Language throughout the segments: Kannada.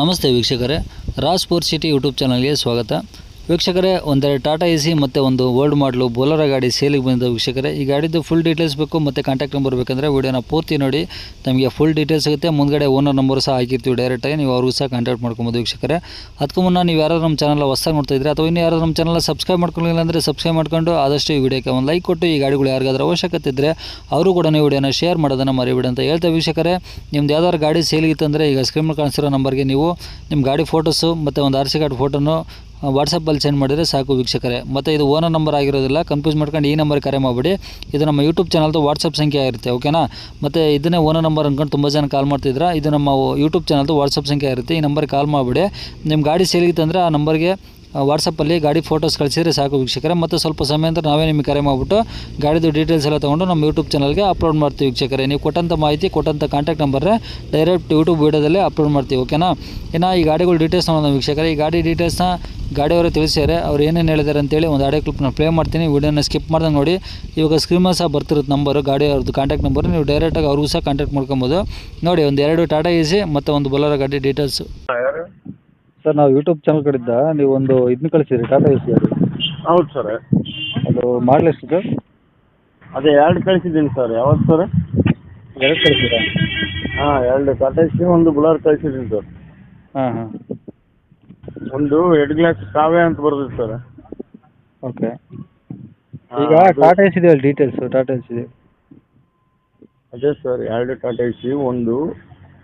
ನಮಸ್ತೆ ವೀಕ್ಷಕರೇ ರಾಜ್ ಸಿಟಿ ಯೂಟ್ಯೂಬ್ ಚಾನಲ್ಗೆ ಸ್ವಾಗತ. ವೀಕ್ಷಕರೇ, ಒಂದೆರಡು ಟಾಟಾ ಎ ಸಿ ಮತ್ತು ಒಂದು ಓಲ್ಡ್ ಮಾಡಲು ಬೋಲರ ಗಾಡಿ ಸೇಲಿಗೆ ಬಂದಿದೆ ವೀಕ್ಷಕರೇ. ಈ ಗಾಡಿದ್ದು ಫುಲ್ ಡೀಟೇಲ್ಸ್ ಬೇಕು ಮತ್ತು ಕಾಂಟ್ಯಾಕ್ಟ್ ನಂಬರ್ ಬೇಕಂದರೆ ವೀಡಿಯೋನ ಪೂರ್ತಿ ನೋಡಿ. ನಮಗೆ ಫುಲ್ ಡೀಟೇಲ್ಸ್ ಸಿಗುತ್ತೆ. ಮುಂದಗಡೆ ಓನರ್ ನಂಬರ್ ಸಹ ಹಾಕಿರ್ತೀವಿ ಡೈರೆಕ್ಟಾಗಿ ನೀವು ಅವ್ರಿಗೂ ಸಹ ಕಾಂಟ್ಯಾಕ್ಟ್ ಮಾಡ್ಕೊಬೋದು ವೀಕ್ಷಕರೇ. ಅದಕ್ಕೂ ಮುನ್ನ ನೀವು ಯಾರಾದ್ರೂ ನಮ್ಮ ಚಾನಲ್ ಹೊಸ್ದಾಗಿ ನೋಡ್ತಾ ಇದ್ರೆ ಅಥವಾ ಇನ್ನು ಯಾರಾದ್ರೂ ನಮ್ಮ ಚಾನಲ್ ಸಬ್ಸ್ಕ್ರೈಬ್ ಮಾಡ್ಕೊಳ್ಳಿಲ್ಲ ಅಂದರೆ ಸಬ್ಸ್ಕ್ರೈಬ್ ಮಾಡ್ಕೊಂಡು ಆದಷ್ಟು ಈ ವಿಡಿಯೋಕ್ಕೆ ಒಂದು ಲೈಕ್ ಕೊಟ್ಟು ಈ ಗಾಡಿಗಳು ಯಾರಿಗಾದ್ರೂ ಅವಶ್ಯಕತೆ ಇದ್ದರೆ ಅವರು ಕೂಡ ನೀವು ವಿಡಿಯೋನ ಶೇರ್ ಮಾಡೋದನ್ನು ಮರಿಬೇಡಿ ಅಂತ ಹೇಳ್ತಾ ವೀಕ್ಷಕರೇ. ನಿಮ್ದು ಯಾವ್ದಾದ್ರು ಗಾಡಿ ಸೇಲಿಗಿತ್ತಂದರೆ ಈಗ ಸ್ಕ್ರೀನ್ ಕಾಣಿಸಿರೋ ನಂಬರ್ಗೆ ನೀವು ನಿಮ್ಮ ಗಾಡಿ ಫೋಟೋಸು ಮತ್ತು ಒಂದು ಆರ್ ಸಿ ಕಾರ್ಡ್ ಫೋಟೋನು ವಾಟ್ಸಪ್ಪಲ್ಲಿ ಸೆಂಡ್ ಮಾಡಿದರೆ ಸಾಕು ವೀಕ್ಷಕರೇ. ಮತ್ತು ಇದು ಓನರ್ ನಂಬರ್ ಆಗಿರೋದಿಲ್ಲ ಕನ್ಫ್ಯೂಸ್ ಮಾಡ್ಕೊಂಡು ಈ ನಂಬರ್ ಕರೆ ಮಾಡಿಬಿಡಿ. ಇದು ನಮ್ಮ ಯೂಟ್ಯೂಬ್ ಚಾನಲ್ದು ವಾಟ್ಸಪ್ ಸಂಖ್ಯೆ ಆಗಿರುತ್ತೆ ಓಕೆನಾ ಮತ್ತು ಇದನ್ನೇ ಓನರ್ ನಂಬರ್ ಅಂದ್ಕೊಂಡು ತುಂಬ ಜನ ಕಾಲ್ ಮಾಡ್ತಿದ್ರೆ, ಇದು ನಮ್ಮ ಯೂಟ್ಯೂಬ್ ಚಾನಲ್ದು ವಾಟ್ಸಪ್ ಸಂಖ್ಯೆ ಇರುತ್ತೆ ಈ ನಂಬರ್ಗೆ ಕಾಲ್ ಮಾಡಿಬಿಡಿ. ನಿಮ್ಮ ಗಾಡಿ ಸೇಲಿಗಿತ್ತಂದರೆ ಆ ನಂಬರ್ಗೆ ವಾಟ್ಸಪ್ಪಲ್ಲಿ ಗಾಡಿ ಫೋಟೋಸ್ ಕಳಿಸಿದರೆ ಸಾಕು ವೀಕ್ಷಕರೇ. ಮತ್ತು ಸ್ವಲ್ಪ ಸಮಯ ನಂತರ ನಾವೇ ನಿಮಗೆ ಕರೆ ಮಾಡಿಬಿಟ್ಟು ಗಾಡಿದು ಡೀಟೇಲ್ಸ್ ಎಲ್ಲ ತೊಗೊಂಡು ನಮ್ಮ ಯೂಟ್ಯೂಬ್ ಚಾನಲ್ಗೆ ಅಪ್ಲೋಡ್ ಮಾಡ್ತೀವಿ ವೀಕ್ಷಕರೇ. ನೀವು ಕೊಟ್ಟಂಥ ಮಾಹಿತಿ ಕೊಟ್ಟಂಥ ಕಾಂಟ್ಯಾಕ್ಟ್ ನಂಬರ್ರೆ ಡೈರೆಕ್ಟ್ ಯೂಟ್ಯೂಬ್ ವೀಡಿಯೋದಲ್ಲೇ ಅಪ್ಲೋಡ್ ಮಾಡ್ತೀವಿ ಓಕೆನಾ ಇನ್ನು ಈ ಗಾಡಿಗಳು ಡೀಟೇಲ್ಸ್ ನೋಡೋಣ ವೀಕ್ಷಕರೇ. ಈ ಗಾಡಿ ಡೀಟೇಲ್ಸ್ನ ಗಾಡಿಯವರು ತಿಳಿಸಿದ್ದಾರೆ. ಅವ್ರು ಏನೇನು ಹೇಳಿದ್ದಾರೆ ಅಂತೇಳಿ ಒಂದು ಆಡಿಯೋ ಕ್ಲಿಪ್ನ ಪ್ಲೇ ಮಾಡ್ತೀನಿ. ವೀಡಿಯೋನ ಸ್ಕಿಪ್ ಮಾಡ್ದಂಗೆ ನೋಡಿ. ಇವಾಗ ಸ್ಕ್ರೀನ್ ಸಹ ಬರ್ತಿರುತ್ತೆ ನಂಬರು ಗಾಡಿಯವ್ರದ್ದು ಕಾಂಟ್ಯಾಕ್ಟ್ ನಂಬರ್ ನೀವು ಡೈರೆಕ್ಟಾಗಿ ಅವ್ರಿಗೂ ಸಹ ಕಾಂಟ್ಯಾಕ್ಟ್ ಮಾಡ್ಕೊಬೋದು. ನೋಡಿ, ಒಂದು ಎರಡು ಟಾಟಾ ಎ ಸಿ ಮತ್ತು ಒಂದು ಬೊಲರ ಗಾಡಿ ಡೀಟೇಲ್ಸು ಸರ್ ನಾವು ಯೂಟ್ಯೂಬ್ ಚಾನಲ್ ಕಡೆಯಿಂದ ನೀವು ಒಂದು ಇದನ್ನ ಕಳಿಸಿದ್ರಿ ಟಾಟಾ ಎ ಸಿ ಅದು ಹೌದು ಸರ್ ಅದು ಮಾಡಲ್ ಎಷ್ಟು ಸರ್ ಅದೇ ಎರಡು ಕಳಿಸಿದ್ದೀನಿ ಸರ್ ಯಾವತ್ತು ಸರ್ ಎರಡು ಕಳಿಸಿದ್ರಾ ಹಾಂ ಎರಡು ಟಾಟಾ ಸಿ ಒಂದು ಬುಲಾರ್ ಕಳಿಸಿದ್ದೀನಿ ಸರ್ ಹಾಂ ಹಾಂ. ಒಂದು ಎರಡು ಗ್ಲಾಸ್ ಕಾವ್ಯ ಅಂತ ಬರ್ತದೆ ಸರ್ ಓಕೆ ಈಗ ಟಾಟಾ ಎಸ್ ಇದೆಯಲ್ಲ ಡೀಟೇಲ್ಸ್ ಟಾಟಾ ಎಸ್ ಇದೆ ಅದೇ ಸರ್ ಎರಡು ಟಾಟಾ ಸಿ ಒಂದು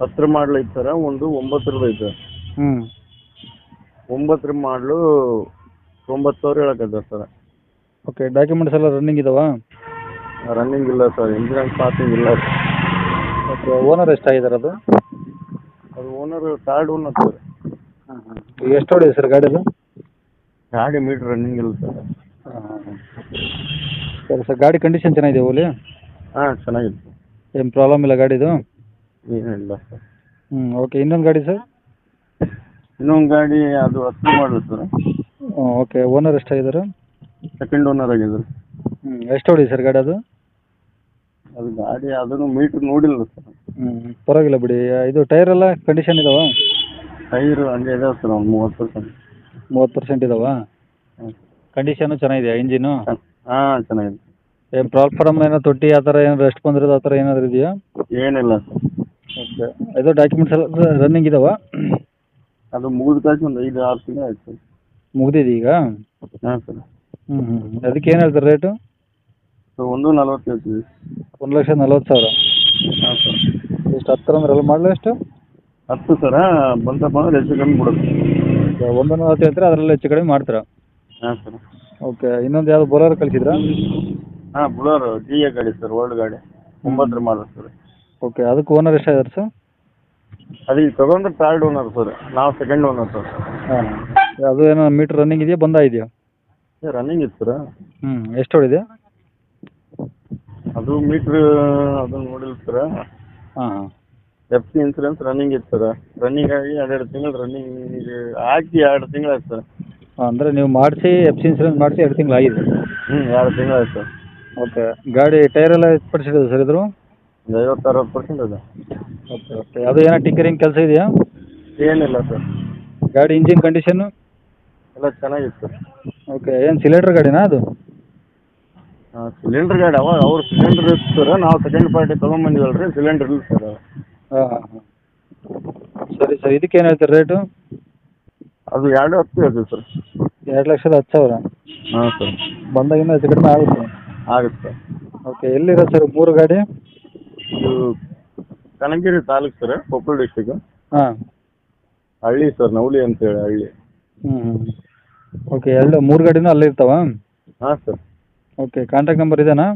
ಹತ್ತರ ಮಾಡಲ್ ಐತೆ ಸರ್ ಒಂದು ಒಂಬತ್ತರದ್ದು ಐತೆ. ಹ್ಞೂ ಒಂಬತ್ತರ ಮಾಡಲು ತೊಂಬತ್ತು ಸಾವಿರ ಹೇಳಕ್ಕೆ ಸರ್. ಓಕೆ ಡಾಕ್ಯುಮೆಂಟ್ಸ್ ಎಲ್ಲ ರನ್ನಿಂಗ್ ಇದಾವಾ? ರನ್ನಿಂಗ್ ಇಲ್ಲ ಸರ್ ಇನ್ಸೂರೆನ್ಸ್ ಪಾಸಿಂಗ್ ಇಲ್ಲ ಸರ್. ಓಕೆ ಓನರ್ ಎಷ್ಟಾಗಿದ್ದಾರೆ ಅದು? ಅದು ಓನರ್ ಥರ್ಡ್ ಓನರ್ ಸರ್. ಹಾಂ ಹಾಂ ಎಷ್ಟು ಹೊಡಿದೆ ಸರ್ ಗಾಡಿದು ಗಾಡಿ ಮೀಟ್ರ್ ರನ್ನಿಂಗ್ ಇಲ್ಲ ಸರ್. ಹಾಂ ಹಾಂ ಸರಿ ಸರ್ ಗಾಡಿ ಕಂಡೀಷನ್ ಚೆನ್ನಾಗಿದೆ ಓಲಿ? ಹಾಂ ಚೆನ್ನಾಗಿದೆ. ಏನು ಪ್ರಾಬ್ಲಮ್ ಇಲ್ಲ ಗಾಡಿದು? ಏನಿಲ್ಲ ಸರ್. ಹ್ಞೂ ಓಕೆ ಇನ್ನೊಂದು ಗಾಡಿ ಸರ್? ಇನ್ನೊಂದು ಗಾಡಿ ಅದು ಹತ್ತು ಮಾಡಲು ಸರ್. ಓಕೆ ಓನರ್ ಎಷ್ಟಾಗಿದ್ದಾರೆ? ಸೆಕೆಂಡ್ ಓನರ್ ಆಗಿದೆ ಹ್ಞೂ ಎಷ್ಟು ಹೊಡಿ ಸರ್ ಗಾಡಿ ಅದು? ಅದು ಗಾಡಿ ಅದನ್ನು ಮೀಟ್ರ್ ನೋಡಿಲ್ಲ ಸರ್. ಹ್ಞೂ ಪರವಾಗಿಲ್ಲ ಬಿಡಿ. ಇದು ಟೈರ್ ಎಲ್ಲ ಕಂಡೀಷನ್ ಇದಾವ? ಟೈರ್ ಹಂಗೆ ಇದಾವೆ ಸರ್ ಒಂದು ಮೂವತ್ತು ಪರ್ಸೆಂಟ್ ಮೂವತ್ತು ಪರ್ಸೆಂಟ್ ಇದಾವ? ಕಂಡೀಷನು ಚೆನ್ನಾಗಿದೆಯಾ ಇಂಜಿನು ಹಾಂ ಚೆನ್ನಾಗಿದೆ. ಏನು ಪ್ರಾಬ್ಲಮ್ ಏನೋ ತೊಟ್ಟಿ ಆ ಥರ ಏನಾದ್ರು ರೆಸ್ಟ್ ಬಂದಿರೋದು ಆ ಥರ ಏನಾದರೂ ಇದೆಯಾ? ಏನಿಲ್ಲ ಸರ್. ಓಕೆ ಇದು ಡಾಕ್ಯುಮೆಂಟ್ಸ್ ಎಲ್ಲ ರನ್ನಿಂಗ್ ಇದಾವಾ? ಅದು ಮುಗಿದ ಕಾಸು ಒಂದು ಐದು ಆರು ತಿಂಗಳು ಆಯ್ತು. ಸರ್ ಮುಗ್ದಿದೆ ಈಗ? ಹಾಂ ಸರ್. ಹ್ಞೂ ಹ್ಞೂ ಅದಕ್ಕೆ ಏನು ಹೇಳ್ತಾರೆ ರೇಟು? ಸೊ ಒಂದು ನಲ್ವತ್ತು ಹೇಳ್ತೀವಿ. ಒಂದು ಲಕ್ಷ ನಲ್ವತ್ತು ಸಾವಿರ. ಹಾಂ ಸರ್. ಎಷ್ಟು ಹತ್ತರ ಅಂದ್ರೆ ಎಲ್ಲ ಮಾಡಲ ಎಷ್ಟು? ಹತ್ತು ಸರ. ಬಂತಪ್ಪ ಅಂದ್ರೆ ಹೆಚ್ಚು ಕಮ್ಮಿ ಬಿಡೋದು ಒಂದು ನಲ್ವತ್ತು ಹೇಳ್ತಾರೆ ಅದರಲ್ಲಿ ಹೆಚ್ಚು ಕಡಿಮೆ ಮಾಡ್ತೀರಾ? ಹಾಂ ಸರ್. ಓಕೆ ಇನ್ನೊಂದು ಯಾವ್ದು ಬೊಲರ್ ಕಳಿಸಿದ್ರಾ? ಹಾಂ ಬುಲೋರು ಜಿ ಎ ಗಾಡಿ ಸರ್ ಓಲ್ಡ್ ಗಾಡಿ. ಒಂಬತ್ತರ ಮಾಡಲ್ ಸರ್. ಓಕೆ ಅದಕ್ಕೆ ಓನರ್ ಎಷ್ಟಾಗಿದ್ದಾರೆ ಸರ್? ಅದು ಈಗ ತಗೊಂಡ್ರೆ ಥರ್ಡ್ ಓನರ್ ಸರ್. ನಾವು ಸೆಕೆಂಡ್ ಓನರ್ ಸರ್. ಹಾಂ. ಅದು ಏನೋ ಮೀಟರ್ ರನ್ನಿಂಗ್ ಇದೆಯಾ ಬಂದ ಇದೆಯಾ? ರನ್ನಿಂಗ್ ಇತ್ತು ಸರ್. ಹ್ಞೂ ಎಷ್ಟು ಹೊಡಿದೆ ಅದು ಮೀಟ್ರ್ ಅದು ನೋಡಿಲ್ಲ ಸರ್. ಹಾಂ. ಹಾಂ ಎಫ್ ಸಿ ಇನ್ಸೂರೆನ್ಸ್ ರನ್ನಿಂಗ್ ಇತ್ತು ಸರ್. ರನ್ನಿಂಗ್ ಆಗಿ ಎರಡೆರಡು ತಿಂಗಳು ರನ್ನಿಂಗ್ ಹಾಕಿ ಎರಡು ತಿಂಗಳು ಆಯ್ತು ಸರ್. ಅಂದರೆ ನೀವು ಮಾಡಿಸಿ ಎಫ್ ಸಿ ಇನ್ಸೂರೆನ್ಸ್ ಮಾಡಿಸಿ ಎರಡು ತಿಂಗಳು ಆಗಿದೆ. ಹ್ಞೂ ಎರಡು ತಿಂಗಳು ಆಯ್ತು ಸರ್. ಓಕೆ. ಗಾಡಿ ಟೈರ್ ಎಲ್ಲ ಎಷ್ಟು ಪರ್ಸೆಂಟ್ ಇದೆ ಸರ್ ಇದ್ರು? ಐವತ್ತು ಅರವತ್ತು ಪರ್ಸೆಂಟ್ ಇದೆ. Okay okay. ಅದು ಏನೋ ಟಿಂಕರಿಂಗ್ ಕೆಲಸ ಇದೆಯಾ? ಏನಿಲ್ಲ ಸರ್. ಗಾಡಿ ಇಂಜಿನ್ ಕಂಡೀಷನ್ನು? ಎಲ್ಲ ಚೆನ್ನಾಗಿತ್ತು. ಸರ್ ಓಕೆ ಏನು ಸಿಲಿಂಡರ್ ಗಾಡಿನಾ ಅದು? ಸಿಲಿಂಡರ್ ಗಾಡಿ ಅವಾಗ ಅವ್ರು ಸಿಲಿಂಡರ್ ಇತ್ತು ಸರ್. ನಾವು ಸೆಕೆಂಡ್ ಪಾರ್ಟಿ ತೊಗೊಂಬಂದಿವಲ್ಲ ರೀ ಸಿಲಿಂಡರ್ ಇಲ್ಲ ಸರ್ ಹಾಂ ಹಾಂ ಹಾಂ. ಸರಿ ಸರ್ ಇದಕ್ಕೆ ಏನು ಹೇಳ್ತೀರಿ ರೇಟು? ಅದು ಎರಡು ಹತ್ತು ಸರ್. ಎರಡು ಲಕ್ಷದ ಹತ್ತು ಸಾವಿರ? ಹಾಂ ಸರ್. ಬಂದಾಗ ಇನ್ನೂ ಹೆಚ್ಚು ಕಡಿಮೆ ಆಗುತ್ತೆ? ಆಗುತ್ತೆ. ಓಕೆ ಎಲ್ಲಿರೋ ಸರ್ ಮೂರು ಗಾಡಿ? ಇದು ಕನಗಿರಿ ತಾಲೂಕ್ ಸರ್ ಕೊಪ್ಪಳ ಡಿಸ್ಟಿಕ್ ಹಾಂ. ಹಳ್ಳಿ ಸರ್ ನವ್ಲಿ ಅಂತ ಹೇಳಿ ಹಳ್ಳಿ. ಹ್ಮ್ ಹ್ಞೂ ಓಕೆ ಎರಡು ಮೂರು ಗಾಡಿನೂ ಅಲ್ಲೇ ಇರ್ತಾವ? ಹಾಂ ಸರ್. ಓಕೆ ಕಾಂಟ್ಯಾಕ್ಟ್ ನಂಬರ್ ಇದೇನಾ?